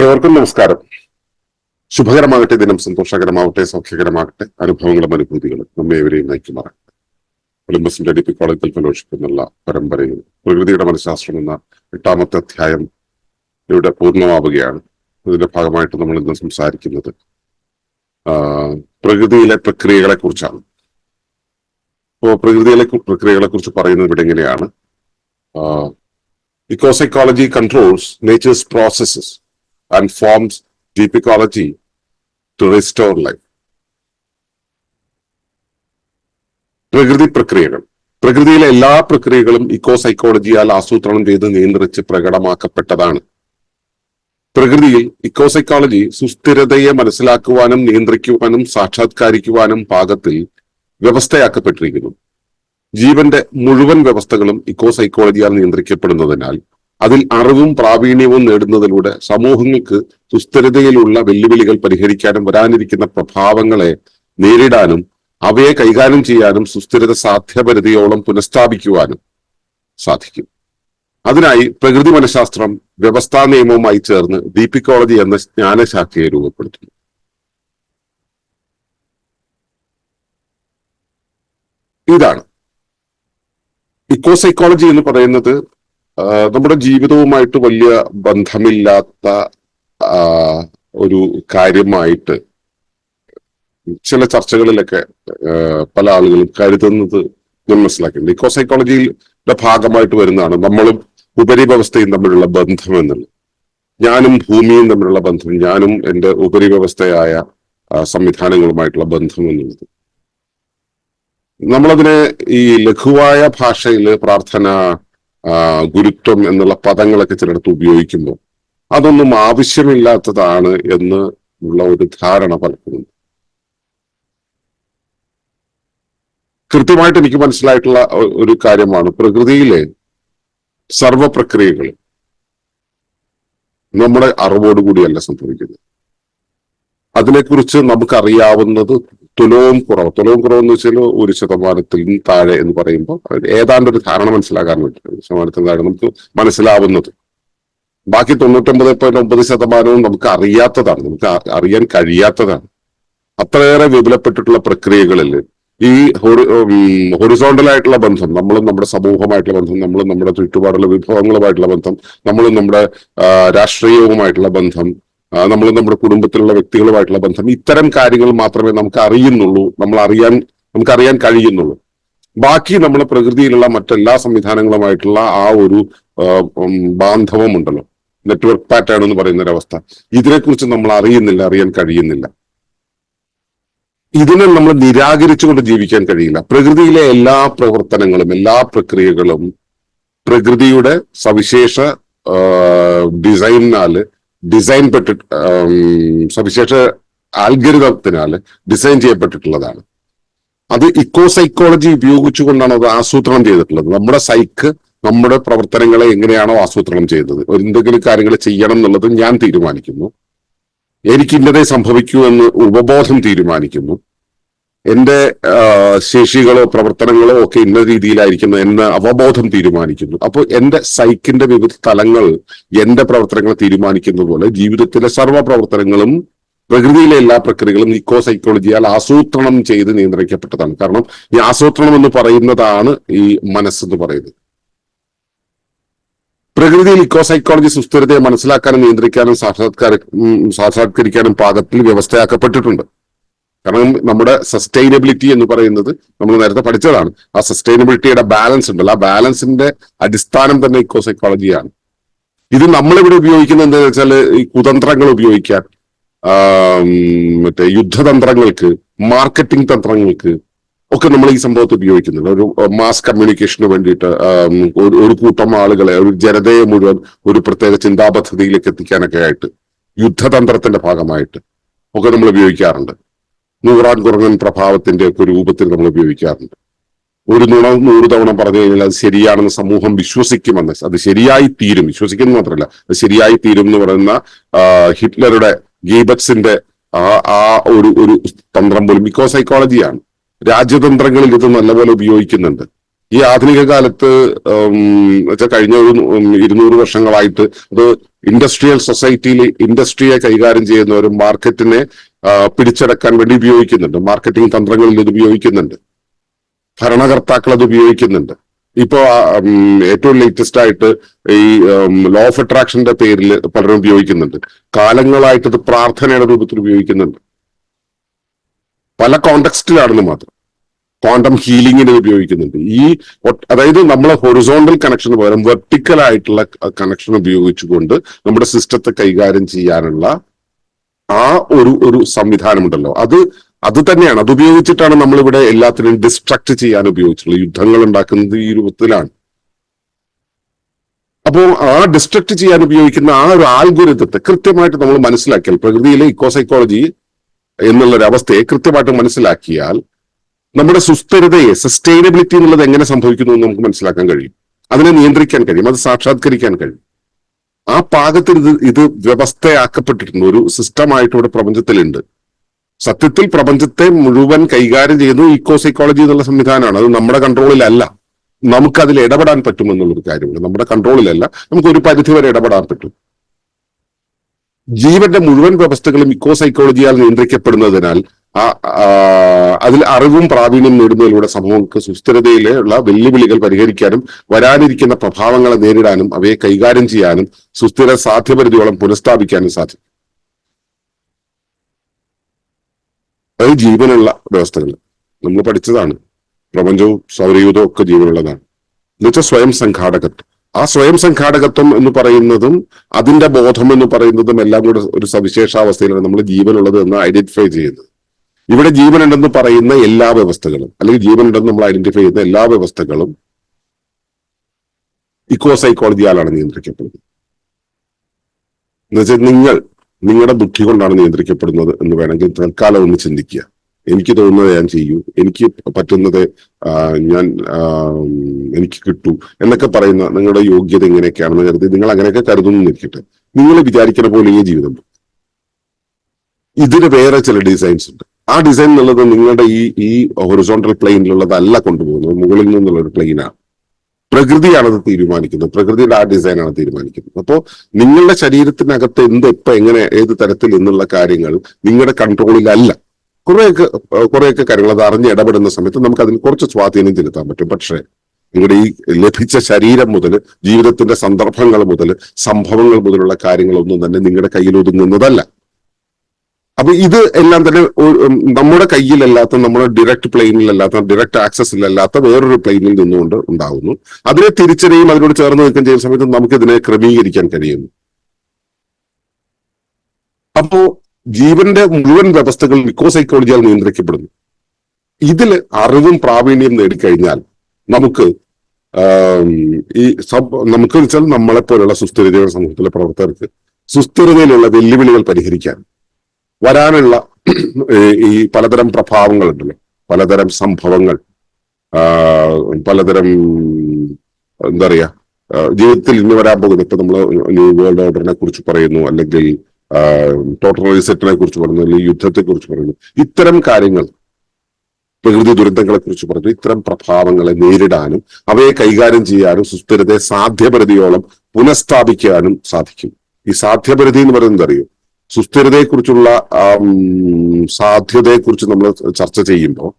ഏവർക്കും നമസ്കാരം. ശുഭകരമാകട്ടെ ദിനം സന്തോഷകരമാവട്ടെ സൗഖ്യകരമാകട്ടെ അനുഭവങ്ങളും അനുഭൂതികളും നമ്മെ ഇവരെയും നയിക്കുമാറാകട്ടെ. ഡി പി കോളേജിൽ ഫെലോഷിപ്പ് എന്നുള്ള പരമ്പരയിൽ പ്രകൃതിയുടെ മനഃശാസ്ത്രം എന്ന എട്ടാമത്തെ അധ്യായം ഇവിടെ പൂർണമാവുകയാണ്. ഇതിന്റെ ഭാഗമായിട്ട് നമ്മൾ ഇന്ന് സംസാരിക്കുന്നത് പ്രകൃതിയിലെ പ്രക്രിയകളെ കുറിച്ചാണ് ഇപ്പോ പ്രകൃതിയിലെ പ്രക്രിയകളെ കുറിച്ച് പറയുന്നത് ഇവിടെ എങ്ങനെയാണ്? Ecopsychology controls nature's processes and forms deep ecology to restore life. പ്രകൃതി പ്രക്രിയകൾ. പ്രകൃതിയിലെ എല്ലാ പ്രക്രിയകളും ഇക്കോ സൈക്കോളജിയാൽ ആസൂത്രണം ചെയ്ത് നിയന്ത്രിച്ച് പ്രകടമാക്കപ്പെട്ടതാണ്. പ്രകൃതിയിൽ ഇക്കോ സൈക്കോളജി സുസ്ഥിരതയെ മനസ്സിലാക്കുവാനും നിയന്ത്രിക്കുവാനും സാക്ഷാത്കരിക്കുവാനും പാകത്തിൽ വ്യവസ്ഥയാക്കപ്പെട്ടിരിക്കുന്നു. ജീവന്റെ മുഴുവൻ വ്യവസ്ഥകളും ഇക്കോ സൈക്കോളജിയാൽ നിയന്ത്രിക്കപ്പെടുന്നതിനാൽ അതിൽ അറിവും പ്രാവീണ്യവും നേടുന്നതിലൂടെ സമൂഹങ്ങൾക്ക് സുസ്ഥിരതയിലുള്ള വെല്ലുവിളികൾ പരിഹരിക്കാനും വരാനിരിക്കുന്ന പ്രഭാവങ്ങളെ നേരിടാനും അവയെ കൈകാര്യം ചെയ്യാനും സുസ്ഥിരത സാധ്യപരിധിയോളം പുനഃസ്ഥാപിക്കുവാനും സാധിക്കും. അതിനായി പ്രകൃതി മനഃശാസ്ത്രം വ്യവസ്ഥാ നിയമവുമായി ചേർന്ന് ദീപിക്കോളജി എന്ന ജ്ഞാനശാഖയെ രൂപപ്പെടുത്തുന്നു. ഇതാണ്. ഇക്കോസൈക്കോളജി എന്ന് പറയുന്നത് നമ്മുടെ ജീവിതവുമായിട്ട് വലിയ ബന്ധമില്ലാത്ത ഒരു കാര്യമായിട്ട് ചില ചർച്ചകളിലൊക്കെ പല ആളുകളും കരുതുന്നത് ഞാൻ മനസ്സിലാക്കിയിട്ടുണ്ട്. ഇക്കോസൈക്കോളജിയുടെ ഭാഗമായിട്ട് വരുന്നതാണ് നമ്മളും ഉപരിവ്യവസ്ഥയും തമ്മിലുള്ള ബന്ധം എന്നുള്ളത്. ഞാനും ഭൂമിയും തമ്മിലുള്ള ബന്ധം ഞാനും എന്റെ ഉപരിവ്യവസ്ഥയായ സംവിധാനങ്ങളുമായിട്ടുള്ള ബന്ധം എന്നുള്ളത്. നമ്മളതിനെ ഈ ലഘുവായ ഭാഷയിൽ പ്രാർത്ഥന ഗുരുത്വം എന്നുള്ള പദങ്ങളൊക്കെ ചിലടത്ത് ഉപയോഗിക്കുമ്പോൾ അതൊന്നും ആവശ്യമില്ലാത്തതാണ് എന്ന് ഉള്ള ഒരു ധാരണ പലപ്പോഴും. കൃത്യമായിട്ട് എനിക്ക് മനസ്സിലായിട്ടുള്ള ഒരു കാര്യമാണ് പ്രകൃതിയിലെ സർവപ്രക്രിയകൾ നമ്മുടെ അറിവോടുകൂടിയല്ല സംഭവിക്കുന്നത്. അതിനെക്കുറിച്ച് നമുക്കറിയാവുന്നത് തുലവും കുറവ്. തുലവും കുറവ് എന്ന് വെച്ചാൽ ഒരു ശതമാനത്തിൽ താഴെ എന്ന് പറയുമ്പോൾ ഏതാണ്ട് ഒരു ധാരണ മനസ്സിലാക്കാൻ വേണ്ടി ഒരു ശതമാനത്തിൽ താഴെ നമുക്ക് മനസ്സിലാവുന്നത്. ബാക്കി തൊണ്ണൂറ്റൊമ്പത് പോയിന്റ് ഒമ്പത് ശതമാനവും നമുക്ക് അറിയാത്തതാണ്. നമുക്ക് അറിയാൻ കഴിയാത്തതാണ്. അത്രയേറെ വിപുലപ്പെട്ടിട്ടുള്ള പ്രക്രിയകളിൽ ഈ ഹൊറിസോണ്ടൽ ആയിട്ടുള്ള ബന്ധം നമ്മളും നമ്മുടെ സമൂഹമായിട്ടുള്ള ബന്ധം നമ്മളും നമ്മുടെ ചുറ്റുപാടുള്ള വിഭവങ്ങളുമായിട്ടുള്ള ബന്ധം നമ്മളും നമ്മുടെ രാഷ്ട്രീയവുമായിട്ടുള്ള ബന്ധം ആ, നമ്മളും നമ്മുടെ കുടുംബത്തിലുള്ള വ്യക്തികളുമായിട്ടുള്ള ബന്ധം. ഇത്തരം കാര്യങ്ങൾ മാത്രമേ നമുക്ക് അറിയുന്നുള്ളൂ നമ്മൾ അറിയാൻ നമുക്കറിയാൻ കഴിയുന്നുള്ളൂ. ബാക്കി നമ്മുടെ പ്രകൃതിയിലുള്ള മറ്റെല്ലാ സംവിധാനങ്ങളുമായിട്ടുള്ള ആ ഒരു ബാന്ധവം ഉണ്ടല്ലോ നെറ്റ്വർക്ക് പാറ്റേൺ എന്ന് പറയുന്ന ഒരു അവസ്ഥ ഇതിനെക്കുറിച്ച് നമ്മൾ അറിയുന്നില്ല അറിയാൻ കഴിയുന്നില്ല. ഇതിനെ നമ്മൾ നിരാകരിച്ചുകൊണ്ട് ജീവിക്കാൻ കഴിയില്ല. പ്രകൃതിയിലെ എല്ലാ പ്രവർത്തനങ്ങളും എല്ലാ പ്രക്രിയകളും പ്രകൃതിയുടെ സവിശേഷ ഡിസൈനിനാല് ഡിസൈൻ പെട്ടി ആം, സവിശേഷ ആൽഗരിതത്തിനാല് ഡിസൈൻ ചെയ്യപ്പെട്ടിട്ടുള്ളതാണ്. അത് ഇക്കോ സൈക്കോളജി ഉപയോഗിച്ചുകൊണ്ടാണ് അത് ആസൂത്രണം ചെയ്തിട്ടുള്ളത്. നമ്മുടെ സൈക്ക് നമ്മുടെ പ്രവർത്തനങ്ങളെ എങ്ങനെയാണോ ആസൂത്രണം ചെയ്തത്. എന്തെങ്കിലും കാര്യങ്ങൾ ചെയ്യണം എന്നുള്ളത് ഞാൻ തീരുമാനിക്കുന്നു. എനിക്ക് ഇന്നതേ സംഭവിക്കൂ എന്ന് ഉപബോധം തീരുമാനിക്കുന്നു. എന്റെ ശേഷികളോ പ്രവർത്തനങ്ങളോ ഒക്കെ ഇന്ന രീതിയിലായിരിക്കുന്നു എന്ന് അവബോധം തീരുമാനിക്കുന്നു. അപ്പോൾ എന്റെ സൈക്കിന്റെ വിവിധ തലങ്ങൾ എന്റെ പ്രവർത്തനങ്ങളെ തീരുമാനിക്കുന്ന പോലെ ജീവിതത്തിലെ സർവ പ്രവർത്തനങ്ങളും പ്രകൃതിയിലെ എല്ലാ പ്രക്രിയകളും ഇക്കോ സൈക്കോളജിയാൽ ആസൂത്രണം ചെയ്ത് നിയന്ത്രിക്കപ്പെട്ടതാണ്. കാരണം ഈ ആസൂത്രണം എന്ന് പറയുന്നതാണ് ഈ മനസ്സെന്ന് പറയുന്നത്. പ്രകൃതിയിൽ ഇക്കോ സൈക്കോളജി സുസ്ഥിരതയെ മനസ്സിലാക്കാനും നിയന്ത്രിക്കാനും സാക്ഷാത്കാര സാക്ഷാത്കരിക്കാനും പാകത്തിൽ വ്യവസ്ഥയാക്കപ്പെട്ടിട്ടുണ്ട്. കാരണം നമ്മുടെ സസ്റ്റൈനബിലിറ്റി എന്ന് പറയുന്നത് നമ്മൾ നേരത്തെ പഠിച്ചതാണ്. ആ സസ്റ്റൈനബിലിറ്റിയുടെ ബാലൻസ് ഉണ്ടല്ലോ. ആ ബാലൻസിന്റെ അടിസ്ഥാനം തന്നെ ഇക്കോ സൈക്കോളജിയാണ് ഇത് നമ്മളിവിടെ ഉപയോഗിക്കുന്നത് എന്താണെന്ന് വെച്ചാൽ ഈ കുതന്ത്രങ്ങൾ ഉപയോഗിക്കാൻ മറ്റേ യുദ്ധതന്ത്രങ്ങൾക്ക് മാർക്കറ്റിംഗ് തന്ത്രങ്ങൾക്ക് ഒക്കെ നമ്മൾ ഈ സംഭവത്തെ ഉപയോഗിക്കുന്നുണ്ട്. ഒരു മാസ് കമ്മ്യൂണിക്കേഷന് വേണ്ടിയിട്ട് ഒരു കൂട്ടം ആളുകളെ ഒരു ജനതയെ മുഴുവൻ ഒരു പ്രത്യേക ചിന്താപദ്ധതിയിലേക്ക് എത്തിക്കാനൊക്കെ ആയിട്ട് യുദ്ധതന്ത്രത്തിന്റെ ഭാഗമായിട്ട് ഒക്കെ നമ്മൾ ഉപയോഗിക്കാറുണ്ട്. നൂറാൻ കുറങ്ങൻ പ്രഭാവത്തിന്റെ ഒക്കെ രൂപത്തിൽ നമ്മൾ ഉപയോഗിക്കാറുണ്ട്. ഒരു നുണ നൂറ് തവണ പറഞ്ഞു കഴിഞ്ഞാൽ അത് ശരിയാണെന്ന് സമൂഹം വിശ്വസിക്കുമെന്ന്. അത് ശരിയായി തീരും. വിശ്വസിക്കുന്നു മാത്രമല്ല അത് ശരിയായി തീരും എന്ന് പറയുന്ന ഹിറ്റ്ലറുടെ ഗീബറ്റ്സിന്റെ ആ ആ ഒരു ഒരു തന്ത്രം പോലും ഇക്കോ സൈക്കോളജിയാണ്. രാജ്യതന്ത്രങ്ങളിൽ ഇത് നല്ലപോലെ ഉപയോഗിക്കുന്നുണ്ട്. ഈ ആധുനിക കാലത്ത് കഴിഞ്ഞ ഒരു ഇരുന്നൂറ് വർഷങ്ങളായിട്ട് അത് ഇൻഡസ്ട്രിയൽ സൊസൈറ്റിയിൽ ഇൻഡസ്ട്രിയെ കൈകാര്യം ചെയ്യുന്നവരും മാർക്കറ്റിനെ പിടിച്ചടക്കാൻ വേണ്ടി ഉപയോഗിക്കുന്നുണ്ട്. മാർക്കറ്റിംഗ് തന്ത്രങ്ങളിൽ ഇത് ഉപയോഗിക്കുന്നുണ്ട്. ഭരണകർത്താക്കൾ അത് ഉപയോഗിക്കുന്നുണ്ട്. ഇപ്പോ ഏറ്റവും ലേറ്റസ്റ്റ് ആയിട്ട് ഈ ലോ ഓഫ് അട്രാക്ഷന്റെ പേരിൽ പലരും ഉപയോഗിക്കുന്നുണ്ട്. കാലങ്ങളായിട്ട് ഇത് പ്രാർത്ഥനയുടെ രൂപത്തിൽ ഉപയോഗിക്കുന്നുണ്ട്. പല കോണ്ടെക്സ്റ്റിലാണെന്ന് മാത്രം. ക്വാണ്ടം ഹീലിംഗിന് ഉപയോഗിക്കുന്നുണ്ട്. ഈ അതായത് നമ്മൾ ഹൊറിസോണ്ടൽ കണക്ഷന് പകരം വെർട്ടിക്കൽ ആയിട്ടുള്ള കണക്ഷൻ ഉപയോഗിച്ചുകൊണ്ട് നമ്മുടെ സിസ്റ്റത്തെ കൈകാര്യം ചെയ്യാനുള്ള ആ ഒരു ഒരു സംവിധാനമുണ്ടല്ലോ. അത് അത് തന്നെയാണ്. അത് ഉപയോഗിച്ചിട്ടാണ് നമ്മളിവിടെ എല്ലാത്തിനും ഡിസ്ട്രക്ട് ചെയ്യാൻ ഉപയോഗിച്ചിട്ടുള്ളത്. യുദ്ധങ്ങൾ ഉണ്ടാക്കുന്നത് ഈ രൂപത്തിലാണ്. അപ്പോൾ ആ ഡിസ്ട്രക്ട് ചെയ്യാൻ ഉപയോഗിക്കുന്ന ആ ഒരു ആൽഗുരിതത്തെ കൃത്യമായിട്ട് നമ്മൾ മനസ്സിലാക്കിയാൽ പ്രകൃതിയിലെ ഇക്കോസൈക്കോളജി എന്നുള്ള ഒരു അവസ്ഥയെ കൃത്യമായിട്ട് മനസ്സിലാക്കിയാൽ നമ്മുടെ സുസ്ഥിരതയെ സസ്റ്റൈനബിലിറ്റി എന്നുള്ളത് എങ്ങനെ സംഭവിക്കുന്നു എന്ന് നമുക്ക് മനസ്സിലാക്കാൻ കഴിയും. അതിനെ നിയന്ത്രിക്കാൻ കഴിയും. അത് സാക്ഷാത്കരിക്കാൻ കഴിയും. ആ പാകത്തിൽ ഇത് ഇത് വ്യവസ്ഥയാക്കപ്പെട്ടിട്ടുണ്ട്. ഒരു സിസ്റ്റമായിട്ട് ഇവിടെ പ്രപഞ്ചത്തിലുണ്ട്. സത്യത്തിൽ പ്രപഞ്ചത്തെ മുഴുവൻ കൈകാര്യം ചെയ്യുന്നത് ഇക്കോസൈക്കോളജി എന്നുള്ള സംവിധാനമാണ്. അത് നമ്മുടെ കൺട്രോളിലല്ല നമുക്ക് അതിൽ ഇടപെടാൻ പറ്റുമെന്നുള്ളൊരു കാര്യമുണ്ട്. നമ്മുടെ കൺട്രോളിലല്ല നമുക്ക് ഒരു പരിധി വരെ ഇടപെടാൻ പറ്റും. ജീവന്റെ മുഴുവൻ വ്യവസ്ഥകളും ഇക്കോ സൈക്കോളജിയാൽ നിയന്ത്രിക്കപ്പെടുന്നതിനാൽ ആ അതിൽ അറിവും പ്രാവീണ്യം നേടുന്നതിലൂടെ സമൂഹങ്ങൾക്ക് സുസ്ഥിരതയിലുള്ള വെല്ലുവിളികൾ പരിഹരിക്കാനും വരാനിരിക്കുന്ന പ്രഭാവങ്ങളെ നേരിടാനും അവയെ കൈകാര്യം ചെയ്യാനും സുസ്ഥിര സാധ്യപരിധിയോളം പുനഃസ്ഥാപിക്കാനും സാധിക്കും. അത് ജീവനുള്ള വ്യവസ്ഥകൾ. നമ്മൾ പഠിച്ചതാണ്. പ്രപഞ്ചവും സൗരയൂതവും ഒക്കെ ജീവനുള്ളതാണ്. എന്നുവെച്ചാൽ സ്വയം സംഘാടകത്വം. ആ സ്വയം സംഘാടകത്വം എന്ന് പറയുന്നതും അതിന്റെ ബോധം എന്ന് പറയുന്നതും എല്ലാം കൂടെ ഒരു സവിശേഷാവസ്ഥയിലാണ് നമ്മൾ ജീവനുള്ളത് എന്ന് ഐഡന്റിഫൈ ചെയ്യുന്നത്. ഇവിടെ ജീവനുണ്ടെന്ന് പറയുന്ന എല്ലാ വ്യവസ്ഥകളും അല്ലെങ്കിൽ ജീവനുണ്ടെന്ന് നമ്മൾ ഐഡന്റിഫൈ ചെയ്യുന്ന എല്ലാ വ്യവസ്ഥകളും ഇക്കോ സൈക്കോളജിയാലാണ് നിയന്ത്രിക്കപ്പെടുന്നത്. എന്നുവെച്ചാൽ നിങ്ങൾ നിങ്ങളുടെ ബുദ്ധി കൊണ്ടാണ് നിയന്ത്രിക്കപ്പെടുന്നത് എന്ന് വേണമെങ്കിൽ തൽക്കാലം ഒന്ന് ചിന്തിക്കുക. എനിക്ക് തോന്നുന്നത് ഞാൻ ചെയ്യൂ എനിക്ക് പറ്റുന്നത് ഞാൻ എനിക്ക് കിട്ടൂ എന്നൊക്കെ പറയുന്ന നിങ്ങളുടെ യോഗ്യത എങ്ങനെയൊക്കെയാണെന്ന് കരുതി നിങ്ങൾ അങ്ങനെയൊക്കെ കരുതുന്നു നിൽക്കട്ടെ നിങ്ങൾ വിചാരിക്കുന്ന പോലെ ഈ ജീവിതം ഇതിന് വേറെ ചില ഡിസൈൻസ് ഉണ്ട്. ആ ഡിസൈൻ എന്നുള്ളത് നിങ്ങളുടെ ഈ ഈ ഹൊറിസോണ്ടൽ പ്ലെയിനിലുള്ളതല്ല കൊണ്ടുപോകുന്നത്. മുകളിൽ നിന്നുള്ള ഒരു പ്ലെയിനാണ് പ്രകൃതിയാണത് തീരുമാനിക്കുന്നത്. പ്രകൃതിയുടെ ആ ഡിസൈനാണ് തീരുമാനിക്കുന്നത്. അപ്പോൾ നിങ്ങളുടെ ശരീരത്തിനകത്ത് എന്ത് ഇപ്പൊ എങ്ങനെ ഏത് തരത്തിൽ എന്നുള്ള കാര്യങ്ങൾ നിങ്ങളുടെ കൺട്രോളിലല്ല കുറെയൊക്കെ കുറെയൊക്കെ കാര്യങ്ങൾ അത് അറിഞ്ഞ് ഇടപെടുന്ന സമയത്ത് നമുക്ക് അതിൽ കുറച്ച് സ്വാധീനം ചെലുത്താൻ പറ്റും. പക്ഷേ നിങ്ങളുടെ ഈ ലഭിച്ച ശരീരം മുതൽ ജീവിതത്തിന്റെ സന്ദർഭങ്ങൾ മുതൽ സംഭവങ്ങൾ മുതലുള്ള കാര്യങ്ങളൊന്നും തന്നെ നിങ്ങളുടെ കയ്യിൽ ഒതുങ്ങുന്നതല്ല അപ്പൊ ഇത് എല്ലാം തന്നെ നമ്മുടെ കയ്യിലല്ലാത്ത നമ്മുടെ ഡയറക്റ്റ് പ്ലെയിനിലല്ലാത്ത ഡയറക്റ്റ് ആക്സസിലല്ലാത്ത വേറൊരു പ്ലെയിനിൽ നിന്നുകൊണ്ട് ഉണ്ടാകുന്നു അതിനെ തിരിച്ചറിയും അതിനോട് ചേർന്ന് നിൽക്കാൻ ചെയ്യുന്ന സമയത്ത് നമുക്ക് ഇതിനെ ക്രമീകരിക്കാൻ കഴിയുന്നു. അപ്പോ ജീവന്റെ മുഴുവൻ വ്യവസ്ഥകൾ ഇക്കോസൈക്കോളജിയാൽ നിയന്ത്രിക്കപ്പെടുന്നു. ഇതിൽ അറിവും പ്രാവീണ്യം നേടിക്കഴിഞ്ഞാൽ നമുക്ക് ഈ സബ് നമുക്ക് വെച്ചാൽ നമ്മളെ പോലുള്ള സുസ്ഥിരതയുടെ സമൂഹത്തിലെ പ്രവർത്തകർക്ക് സുസ്ഥിരതയിലുള്ള വെല്ലുവിളികൾ പരിഹരിക്കാൻ വരാനുള്ള ഈ പലതരം പ്രഭാവങ്ങളുണ്ടല്ലോ. പലതരം സംഭവങ്ങൾ. പലതരം എന്താ പറയാ ജീവിതത്തിൽ ഇന്ന് വരാൻ പോകുന്നു. ഇപ്പൊ നമ്മൾ ന്യൂ വേൾഡ് ഓർഡറിനെ കുറിച്ച് പറയുന്നു അല്ലെങ്കിൽ ടോട്ടൽ റീസെറ്റിനെ കുറിച്ച് പറയുന്നു അല്ലെങ്കിൽ യുദ്ധത്തെ കുറിച്ച് പറയുന്നു. ഇത്തരം കാര്യങ്ങൾ പ്രകൃതി ദുരന്തങ്ങളെ കുറിച്ച് പറഞ്ഞു ഇത്തരം പ്രഭാവങ്ങളെ നേരിടാനും അവയെ കൈകാര്യം ചെയ്യാനും സുസ്ഥിരതയെ സാധ്യപരിധിയോളം പുനഃസ്ഥാപിക്കാനും സാധിക്കും. ഈ സാധ്യപരിധി എന്ന് പറയുന്നത് അറിയോ? സുസ്ഥിരതയെക്കുറിച്ചുള്ള സാധ്യതയെക്കുറിച്ച് നമ്മൾ ചർച്ച ചെയ്യുമ്പോൾ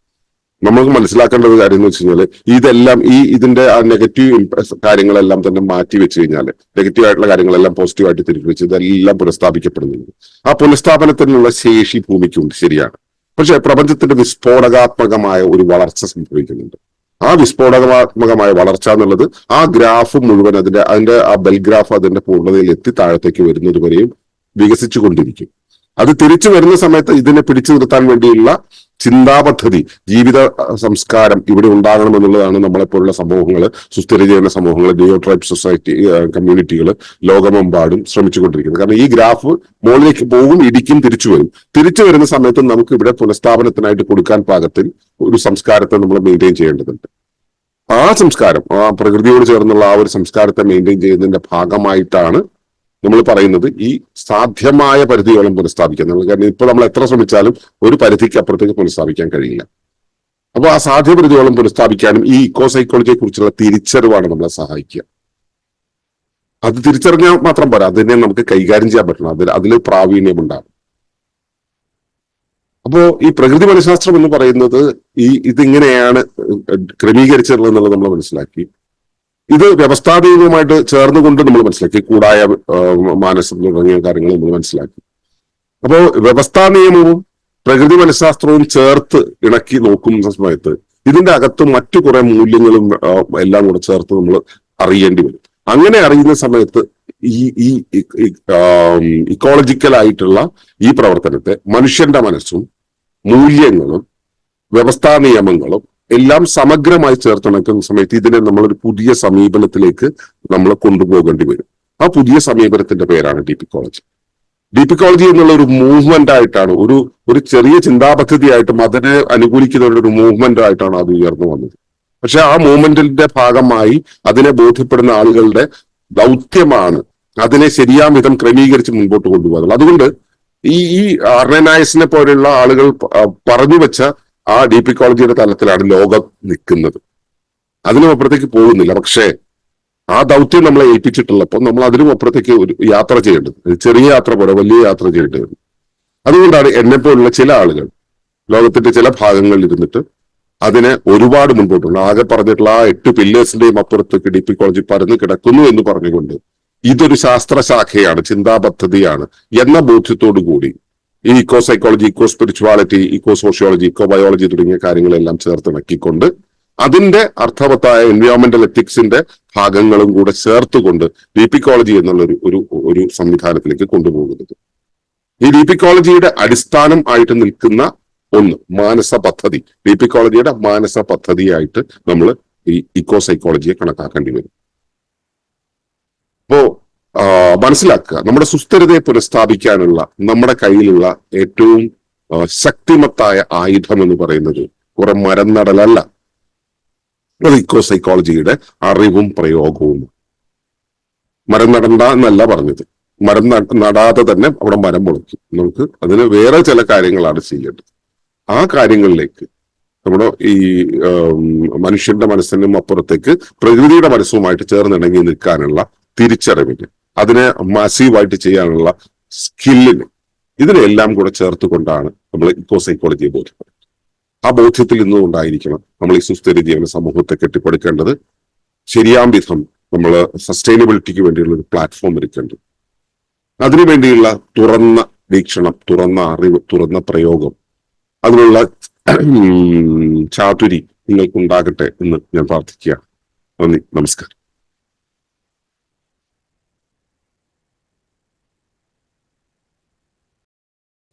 നമുക്ക് മനസ്സിലാക്കേണ്ട ഒരു കാര്യം എന്ന് വെച്ച് കഴിഞ്ഞാൽ ഇതെല്ലാം ഈ ഇതിന്റെ ആ നെഗറ്റീവ് കാര്യങ്ങളെല്ലാം തന്നെ മാറ്റി വെച്ച് കഴിഞ്ഞാൽ നെഗറ്റീവ് ആയിട്ടുള്ള കാര്യങ്ങളെല്ലാം പോസിറ്റീവ് ആയിട്ട് തിരിച്ചു വെച്ച് ഇതെല്ലാം പുനഃസ്ഥാപിക്കപ്പെടുന്നുണ്ട്. ആ പുനഃസ്ഥാപനത്തിനുള്ള ശേഷി ഭൂമിക്കുണ്ട് ശരിയാണ്. പക്ഷെ പ്രപഞ്ചത്തിന്റെ വിസ്ഫോടകാത്മകമായ ഒരു വളർച്ച സംഭവിക്കുന്നുണ്ട്. ആ വിസ്ഫോടകാത്മകമായ വളർച്ച എന്നുള്ളത് ആ ഗ്രാഫ് മുഴുവൻ അതിന്റെ അതിന്റെ ആ ബെൽഗ്രാഫ് അതിന്റെ പൂർണതയിൽ എത്തി താഴത്തേക്ക് വരുന്നത് വരെയും വികസിച്ചു കൊണ്ടിരിക്കും അത് തിരിച്ചു വരുന്ന സമയത്ത് ഇതിനെ പിടിച്ചു നിർത്താൻ വേണ്ടിയുള്ള ചിന്താപദ്ധതി ജീവിത സംസ്കാരം ഇവിടെ ഉണ്ടാകണം എന്നുള്ളതാണ് നമ്മളെപ്പോലുള്ള സമൂഹങ്ങൾ സുസ്ഥിര ജീവന സമൂഹങ്ങൾ ഡിയോ ട്രൈബ് സൊസൈറ്റി കമ്മ്യൂണിറ്റികൾ ലോകമെമ്പാടും ശ്രമിച്ചുകൊണ്ടിരിക്കുന്നത്. കാരണം ഈ ഗ്രാഫ് മുകളിലേക്ക് പോകും ഇടിക്കും തിരിച്ചു വരും. തിരിച്ചു വരുന്ന സമയത്ത് നമുക്ക് ഇവിടെ പുനഃസ്ഥാപനത്തിനായിട്ട് കൊടുക്കാൻ പാകത്തിൽ ഒരു സംസ്കാരത്തെ നമ്മൾ മെയിന്റെയിൻ ചെയ്യേണ്ടതുണ്ട്. ആ സംസ്കാരം ആ പ്രകൃതിയോട് ചേർന്നുള്ള ആ ഒരു സംസ്കാരത്തെ മെയിന്റെയിൻ ചെയ്യുന്നതിന്റെ ഭാഗമായിട്ടാണ് നമ്മൾ പറയുന്നത് ഈ സാധ്യമായ പരിധിയോളം പുനഃസ്ഥാപിക്കാൻ. നമ്മൾ കാരണം ഇപ്പൊ നമ്മൾ എത്ര ശ്രമിച്ചാലും ഒരു പരിധിക്ക് അപ്പുറത്തേക്ക് പുനഃസ്ഥാപിക്കാൻ കഴിയില്ല. അപ്പൊ ആ സാധ്യ പരിധിയോളം പുനഃസ്ഥാപിക്കാനും ഈ ഇക്കോ സൈക്കോളജിയെ കുറിച്ചുള്ള തിരിച്ചറിവാണ് നമ്മളെ സഹായിക്കുക. അത് തിരിച്ചറിഞ്ഞാൽ മാത്രം പോരാ. അതിനെ നമുക്ക് കൈകാര്യം ചെയ്യാൻ പറ്റണം. അതിൽ അതിൽ പ്രാവീണ്യം ഉണ്ടാകും. അപ്പോ ഈ പ്രകൃതി മനഃശാസ്ത്രം എന്ന് പറയുന്നത് ഈ ഇതിങ്ങനെയാണ് ക്രമീകരിച്ചിട്ടുള്ളത് എന്നുള്ളത് നമ്മൾ മനസ്സിലാക്കി. ഇത് വ്യവസ്ഥാപികമായിട്ട് ചേർന്നുകൊണ്ട് നമ്മൾ മനസ്സിലാക്കി കൂടായ മാനസം തുടങ്ങിയ കാര്യങ്ങൾ നമ്മൾ മനസ്സിലാക്കി. അപ്പോ വ്യവസ്ഥാ നിയമവും പ്രകൃതി മനഃശാസ്ത്രവും ചേർത്ത് ഇണക്കി നോക്കുന്ന സമയത്ത് ഇതിന്റെ അകത്ത് മറ്റു കുറെ മൂല്യങ്ങളും എല്ലാം കൂടെ ചേർത്ത് നമ്മൾ അറിയേണ്ടി വരും. അങ്ങനെ അറിയുന്ന സമയത്ത് ഈ ഈ ഇക്കോളജിക്കൽ ആയിട്ടുള്ള ഈ പ്രവർത്തനത്തെ മനുഷ്യന്റെ മനസ്സും മൂല്യങ്ങളും വ്യവസ്ഥാ നിയമങ്ങളും എല്ലാം സമഗ്രമായി ചേർത്തിണക്കുന്ന സമയത്ത് ഇതിനെ നമ്മളൊരു പുതിയ സമീപനത്തിലേക്ക് നമ്മൾ കൊണ്ടുപോകേണ്ടി വരും. ആ പുതിയ സമീപനത്തിന്റെ പേരാണ് ഡീപിക്കോളജി ഡീപിക്കോളജി എന്നുള്ള ഒരു മൂവ്മെന്റ് ആയിട്ടാണ് ഒരു ഒരു ചെറിയ ചിന്താ പദ്ധതിയായിട്ടും അതിനെ അനുകൂലിക്കുന്ന ഒരു മൂവ്മെന്റ് ആയിട്ടാണ് അത് ഉയർന്നു വന്നത്. പക്ഷെ ആ മൂവ്മെന്റിന്റെ ഭാഗമായി അതിനെ ബോധ്യപ്പെടുന്ന ആളുകളുടെ ദൗത്യമാണ് അതിനെ ശരിയാം വിധം ക്രമീകരിച്ച് മുൻപോട്ട് കൊണ്ടുപോകുന്നത്. അതുകൊണ്ട് ഈ ഈ അർണനായസിനെ പോലെയുള്ള ആളുകൾ പറഞ്ഞു വെച്ച ആ ഡീപിക്കോളജിയുടെ തലത്തിലാണ് ലോകം നിൽക്കുന്നത്. അതിനും അപ്പുറത്തേക്ക് പോകുന്നില്ല. പക്ഷേ ആ ദൗത്യം നമ്മളെ ഏൽപ്പിച്ചിട്ടുള്ളപ്പോൾ നമ്മൾ അതിനും അപ്പുറത്തേക്ക് ഒരു യാത്ര ചെയ്യേണ്ടത്. ചെറിയ യാത്ര പോലെ വലിയ യാത്ര ചെയ്യേണ്ടി വരും അതുകൊണ്ടാണ് എന്നെ പോലുള്ള ചില ആളുകൾ ലോകത്തിന്റെ ചില ഭാഗങ്ങളിൽ ഇരുന്നിട്ട് അതിനെ ഒരുപാട് മുൻപോട്ടുള്ള ആകെ പറഞ്ഞിട്ടുള്ള ആ എട്ട് പില്ലേഴ്സിന്റെയും അപ്പുറത്തേക്ക് ഡി പി കോളേജ് പരന്ന് കിടക്കുന്നു എന്ന് പറഞ്ഞുകൊണ്ട് ഇതൊരു ശാസ്ത്രശാഖയാണ് ചിന്താപദ്ധതിയാണ് എന്ന ബോധ്യത്തോടു കൂടി ഈ psychology eco spirituality eco sociology eco biology തുടങ്ങിയ കാര്യങ്ങളെല്ലാം ചേർത്തിണക്കിക്കൊണ്ട് അതിന്റെ അർത്ഥവത്തായ എൻവയോൺമെന്റൽ എത്തിക്സിന്റെ ഭാഗങ്ങളും കൂടെ ചേർത്തുകൊണ്ട് ഡീപിക്കോളജി എന്നുള്ള ഒരു ഒരു സംവിധാനത്തിലേക്ക് കൊണ്ടുപോകുന്നത്. ഈ ഡീപിക്കോളജിയുടെ അടിസ്ഥാനം ആയിട്ട് നിൽക്കുന്ന ഒന്ന് മാനസ പദ്ധതി. ഡീപിക്കോളജിയുടെ മാനസ പദ്ധതിയായിട്ട് നമ്മൾ ഈ ഇക്കോ സൈക്കോളജിയെ കണക്കാക്കേണ്ടി വരും. അപ്പോ മനസ്സിലാക്കുക. നമ്മുടെ സുസ്ഥിരതയെ പുനഃസ്ഥാപിക്കാനുള്ള നമ്മുടെ കയ്യിലുള്ള ഏറ്റവും ശക്തിമത്തായ ആയുധം എന്ന് പറയുന്നത് കുറെ മരം നടലല്ല. അത് ഇക്കോ സൈക്കോളജിയുടെ അറിവും പ്രയോഗവും മരം നടണ്ട എന്നല്ല പറഞ്ഞത്. മരം നടാതെ തന്നെ അവിടെ മരം മുളയ്ക്കും. നമുക്ക് അതിന് വേറെ ചില കാര്യങ്ങളാണ് ചെയ്യേണ്ടത്. ആ കാര്യങ്ങളിലേക്ക് നമ്മുടെ ഈ മനുഷ്യന്റെ മനസ്സിനും അപ്പുറത്തേക്ക് പ്രകൃതിയുടെ മനസ്സുമായിട്ട് ചേർന്നിണങ്ങി നിൽക്കാനുള്ള തിരിച്ചറിവിന് അതിനെ മാസീവായിട്ട് ചെയ്യാനുള്ള സ്കില്ലിന് ഇതിനെല്ലാം കൂടെ ചേർത്തുകൊണ്ടാണ് നമ്മൾ ഇക്കോ സൈക്കോളജിയെ ബോധ്യപ്പെടുന്നത് ആ ബോധ്യത്തിൽ നിന്നുകൊണ്ടായിരിക്കണം നമ്മൾ ഈ സുസ്ഥിര ജീവന സമൂഹത്തെ കെട്ടിപ്പടുക്കേണ്ടത്. ശരിയാം വിധം നമ്മൾ സസ്റ്റൈനബിലിറ്റിക്ക് വേണ്ടിയുള്ള ഒരു പ്ലാറ്റ്ഫോം ഒരുക്കേണ്ടത് അതിനുവേണ്ടിയുള്ള തുറന്ന വീക്ഷണം തുറന്ന അറിവ് തുറന്ന പ്രയോഗം അതിനുള്ള ചാതുരി നിങ്ങൾക്കുണ്ടാകട്ടെ എന്ന് ഞാൻ പ്രാർത്ഥിക്കുക നന്ദി നമസ്കാരം.